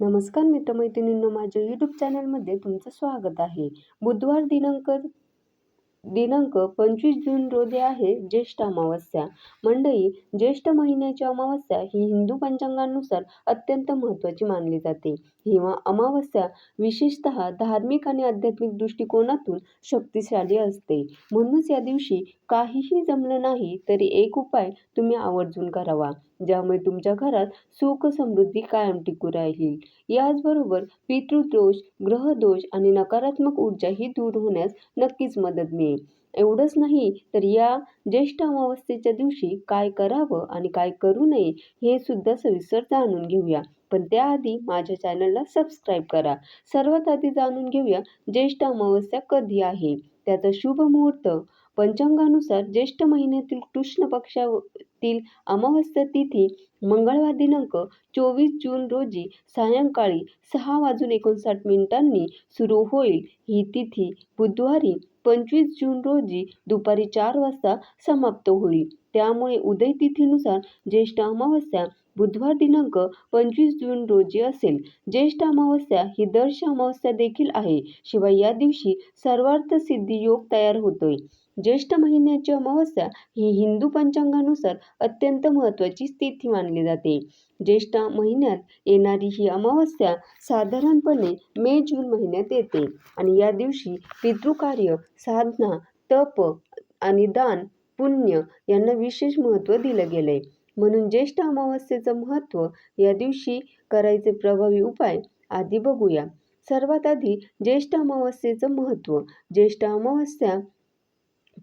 नमस्कार मित्रमैत्रिणींनो माझ्या यूट्यूब चॅनलमध्ये तुमचं स्वागत आहे. बुधवार दिनांक दिनांक पंचवीस जून रोजी आहे ज्येष्ठ अमावस्या. मंडळी ज्येष्ठ महिन्याची अमावस्या ही हिंदू पंचांगानुसार अत्यंत महत्त्वाची मानली जाते. हिवा अमावस्या विशेषतः धार्मिक आणि आध्यात्मिक दृष्टिकोनातून शक्तिशाली असते. म्हणूनच या दिवशी काहीही जमलं नाही तरी एक उपाय तुम्ही आवर्जून करावा ज्यामुळे तुमच्या घरात सुख समृद्धी कायम टिकू राहील. याचबरोबर पितृदोष ग्रहदोष आणि नकारात्मक ऊर्जा ही दूर होण्यास नक्कीच मदत मिळेल. एवढंच नाही तर या ज्येष्ठ अमावस्येच्या दिवशी काय करावं आणि काय करू नये हे सुद्धा सविस्तर जाणून घेऊया. पण त्याआधी माझ्या चॅनलला सबस्क्राईब करा. सर्वात आधी जाणून घेऊया ज्येष्ठ अमावस्या कधी आहे? त्याचा शुभ मुहूर्त पंचांगानुसार ज्येष्ठ महिन्यातील कृष्ण पक्षातील अमावस्या तिथी मंगळवार दिनांक चोवीस जून रोजी सायंकाळी सहा वाजून एकोणसाठ मिनिटांनी सुरू होईल. ही तिथी बुधवारी पंचवीस जून रोजी दुपारी चार वाजता समाप्त होईल. त्यामुळे उदय तिथीनुसार ज्येष्ठ अमावस्या बुधवार दिनांक पंचवीस जून रोजी असेल. ज्येष्ठ अमावस्या ही दर्श अमावस्या देखील आहे. शिवाय या दिवशी सर्वार्थ सिद्धी योग तयार होतोय. ज्येष्ठ महिन्याची अमावस्या ही हिंदू पंचांगानुसार अत्यंत महत्त्वाची स्थिती मानली जाते. ज्येष्ठ महिन्यात येणारी ही अमावस्या साधारणपणे मे जून महिन्यात येते आणि या दिवशी पितृकार्य साधना तप आणि दान पुण्य यांना विशेष महत्त्व दिलं गेलंय म्हणून ज्येष्ठ अमावस्येचं महत्त्व या दिवशी करायचे प्रभावी उपाय आधी बघूया. सर्वात आधी ज्येष्ठ अमावस्येचं महत्त्व. ज्येष्ठ अमावस्या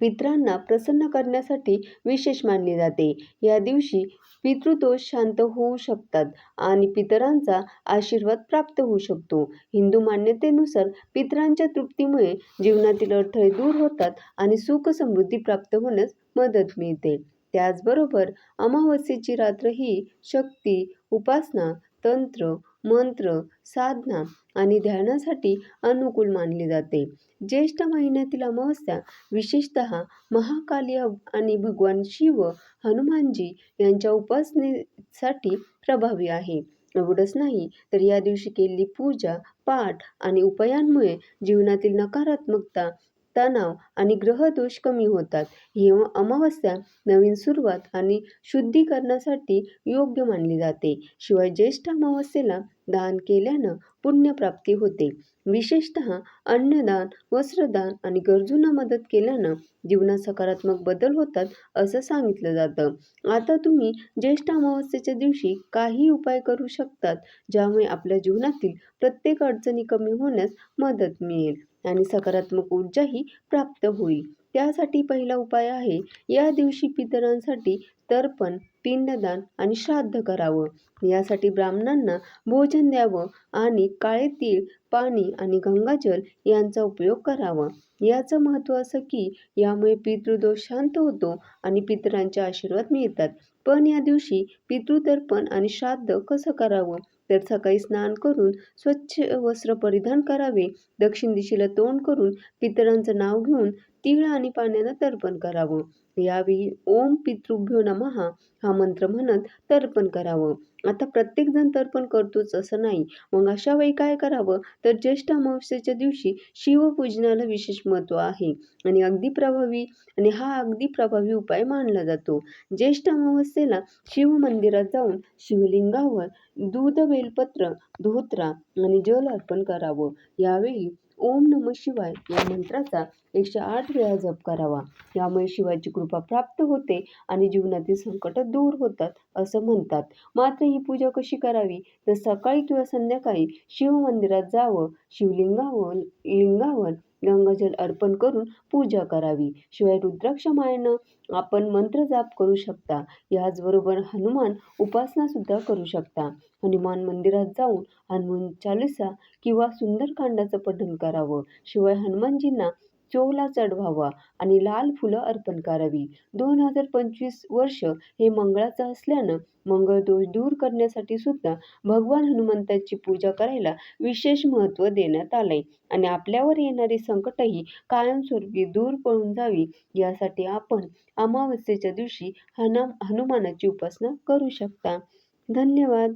पितरांना प्रसन्न करण्यासाठी विशेष मानली जाते. या दिवशी पितृदोष शांत होऊ शकतात आणि पितरांचा आशीर्वाद प्राप्त होऊ शकतो. हिंदू मान्यतेनुसार पितरांच्या तृप्तीमुळे जीवनातील अडथळे दूर होतात आणि सुख समृद्धी प्राप्त होण्यास मदत मिळते. त्याचबरोबर अमावस्येची रात्र ही शक्ती उपासना तंत्र मंत्र साधना आणि ध्यानासाठी अनुकूल मानली जाते. ज्येष्ठ महिन्यातील अमावस्या विशेषतः महाकाली आणि भगवान शिव हनुमानजी यांच्या उपासनेसाठी प्रभावी आहे. एवढंच नाही तर या दिवशी केलेली पूजा पाठ आणि उपायांमुळे जीवनातील नकारात्मकता तणाव आणि ग्रहदोष कमी होतात. ही अमावस्या नवीन सुरुवात आणि शुद्धीकरणासाठी योग्य मानली जाते. शिवाय ज्येष्ठ अमावस्येला दान केल्यानं पुण्यप्राप्ती होते. विशेषतः अन्नदान वस्त्रदान आणि गरजूंना मदत केल्यानं जीवनात सकारात्मक बदल होतात असं सांगितलं जातं. आता तुम्ही ज्येष्ठ अमावस्येच्या दिवशी काही उपाय करू शकतात ज्यामुळे आपल्या जीवनातील प्रत्येक अडचणी कमी होण्यास मदत मिळेल. आणि सकारात्मक ऊर्जाही प्राप्त होईल. त्यासाठी पहिला उपाय आहे या दिवशी पितरांसाठी तर्पण पिंडदान आणि श्राद्ध करावं. यासाठी ब्राह्मणांना भोजन द्यावं आणि काळे तीळ पाणी आणि गंगाजल यांचा उपयोग करावा. याचं महत्त्व असं की यामुळे पितृदोष शांत होतो आणि पितरांचे आशीर्वाद मिळतात. पण या दिवशी पितृतर्पण आणि श्राद्ध कसं करावं? तर सकाळी स्नान करून स्वच्छ वस्त्र परिधान करावे. दक्षिण दिशेला तोंड करून पितरांचं नाव घेऊन तीळ आणि पाण्यानं तर्पण करावं. यावेळी ओम पितृभ्यो नमहा हा मंत्र म्हणत तर्पण करावं. आता प्रत्येकजण तर्पण करतोच असं नाही. मग अशा वेळी काय करावं? तर ज्येष्ठ अमावस्येच्या दिवशी शिवपूजनाला विशेष महत्त्व आहे. आणि अगदी प्रभावी आणि हा अगदी प्रभावी उपाय मानला जातो. ज्येष्ठ अमावस्येला शिव मंदिरात जाऊन शिवलिंगावर दूध बेलपत्र धोत्रा आणि जल अर्पण करावं. यावेळी ओम नम शिवाय या मंत्राचा एकशे आठ वेळा जप करावा. यामुळे शिवाची कृपा प्राप्त होते आणि जीवनातील संकट दूर होतात असं म्हणतात. मात्र ही पूजा कशी करावी? तर सकाळी किंवा संध्याकाळी शिव मंदिरात जावं शिवलिंगावर लिंगावर गंगाजल अर्पण करून पूजा करावी. शिवाय रुद्राक्ष मायनं आपण मंत्र जाप करू शकता. याचबरोबर हनुमान उपासना सुद्धा करू शकता. हनुमान मंदिरात जाऊन हनुमान चालिसा किंवा सुंदरकांडाचं पठण करावं. शिवाय हनुमानजींना चोला चढवावा आणि लाल फुलं अर्पण करावी. दोन हजार पंचवीस वर्ष हे मंगळाचं असल्यानं मंगळ दोष दूर करण्यासाठी सुद्धा भगवान हनुमंताची पूजा करायला विशेष महत्त्व देण्यात आलंय. आणि आपल्यावर येणारी संकटही कायमस्वरूपी दूर पळून जावी यासाठी आपण अमावस्येच्या दिवशी हनुमानाची उपासना करू शकता. धन्यवाद.